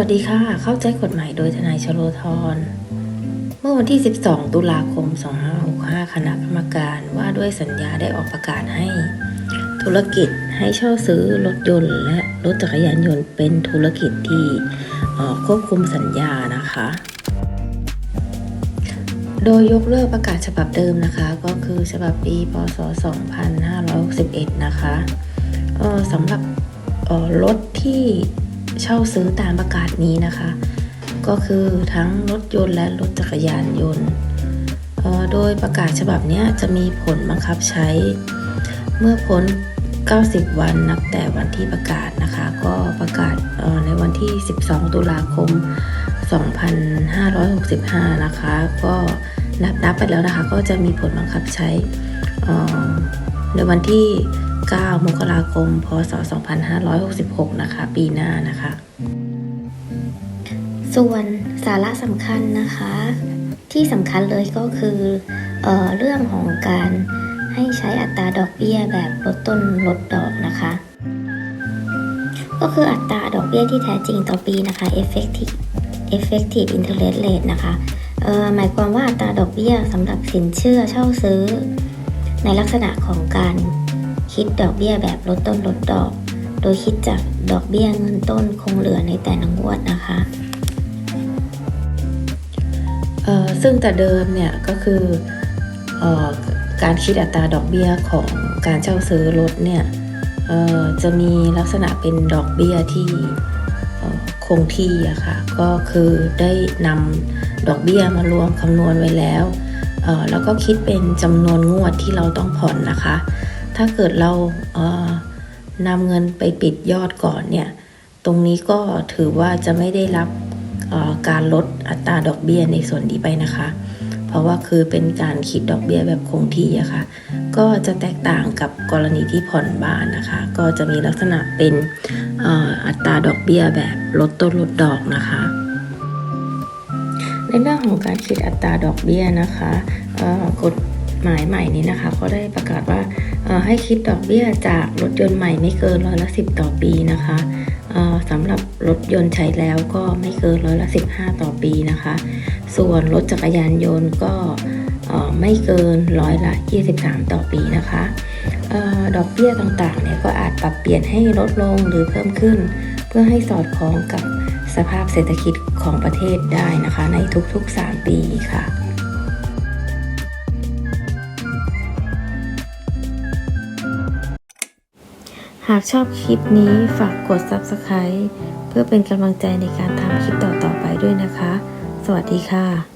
วัสดีค่ะ เข้าใจกฎหมายโดยทนายชโลธร เมื่อวันที่ 12 ตุลาคม 2565 คณะกรรมการว่าด้วยสัญญาได้ออกประกาศให้ ธุรกิจให้เช่าซื้อรถยนต์และรถจักรยานยนต์เป็นธุรกิจที่ควบคุมสัญญานะคะ โดยยกเลิกประกาศฉบับเดิมนะคะ ก็คือฉบับปี พศ 2561 นะคะสำหรับรถที่ เช่าซื้อตามประกาศนี้นะคะ ก็คือทั้งรถยนต์และรถจักรยานยนต์ โดยประกาศฉบับนี้จะมีผลบังคับใช้ เมื่อพ้น 90 วันนับแต่วันที่ประกาศนะคะ ก็ประกาศในวันที่ 12 ตุลาคม 2565 นะคะ ก็นับนับไปแล้วนะคะ ก็จะมีผลบังคับใช้ ในวันที่ 9 มกราคม พศ 2566 นะคะ ปีหน้านะคะ ส่วนสาระสำคัญนะคะ ที่สำคัญเลยก็คือเออเรื่องของการให้ใช้อัตราดอกเบี้ยแบบลดต้นลดดอกนะคะ ก็คืออัตราดอกเบี้ยที่แท้จริงต่อปีนะคะ effective effective interest rate นะคะหมายความว่าอัตราดอกเบี้ยสำหรับสินเชื่อเช่าซื้อ ในลักษณะของการคิดดอกเบี้ยแบบลดต้นลดดอก โดยคิดจากดอกเบี้ยเงินต้นคงเหลือในแต่ละงวดนะคะเอ่อซึ่งแต่เดิมเนี่ยก็คือเออการคิดอัตราดอกเบี้ยของการเช่าซื้อรถเนี่ยเอ่อจะมีลักษณะเป็นดอกเบี้ยที่คงที่อะค่ะก็คือได้นำดอกเบี้ยมารวมคำนวณไว้แล้ว แล้วก็คิดเป็นจำนวนงวดที่เราต้องผ่อนนะคะ ถ้าเกิดเราเนำเงินไปปิดยอดก่อนเนี่ย ตรงนี้ก็ถือว่าจะไม่ได้รับการลดอัตราดอกเบี้ยในส่วนนี้ไปนะคะ เพราะว่าคือเป็นการคิดดอกเบี้ยแบบคงที่อะค่ะ ก็จะแตกต่างกับกรณีที่ผ่อนบ้านนะคะ ก็จะมีลักษณะเป็นอัตราดอกเบี้ยแบบลดต้นลดดอกนะคะ ในเรื่องของการคิดอัตราดอกเบี้ยนะคะกฎหมายใหม่นี้นะคะเขาได้ประกาศว่าให้คิดดอกเบี้ยจากรถยนต์ใหม่ไม่เกินร้อยละสิบต่อปีนะคะสำหรับรถยนต์ใช้แล้วก็ไม่เกินร้อยละ15ต่อปีนะคะ ส่วนรถจักรยานยนต์ก็ไม่เกินร้อยละ 23 ต่อปีนะคะออดอกเบี้ยต่างๆเนี่ยก็อาจปรับเปลี่ยนให้ลดลงหรือเพิ่มขึ้น เพื่อให้สอดคล้องกับ สภาพเศรษฐกิจของประเทศได้นะคะ ในทุกๆ 3 ปีค่ะหากชอบคลิปนี้ฝากกด Subscribe เพื่อเป็นกำลังใจในการทำคลิปต่อๆไปด้วยนะคะ สวัสดีค่ะ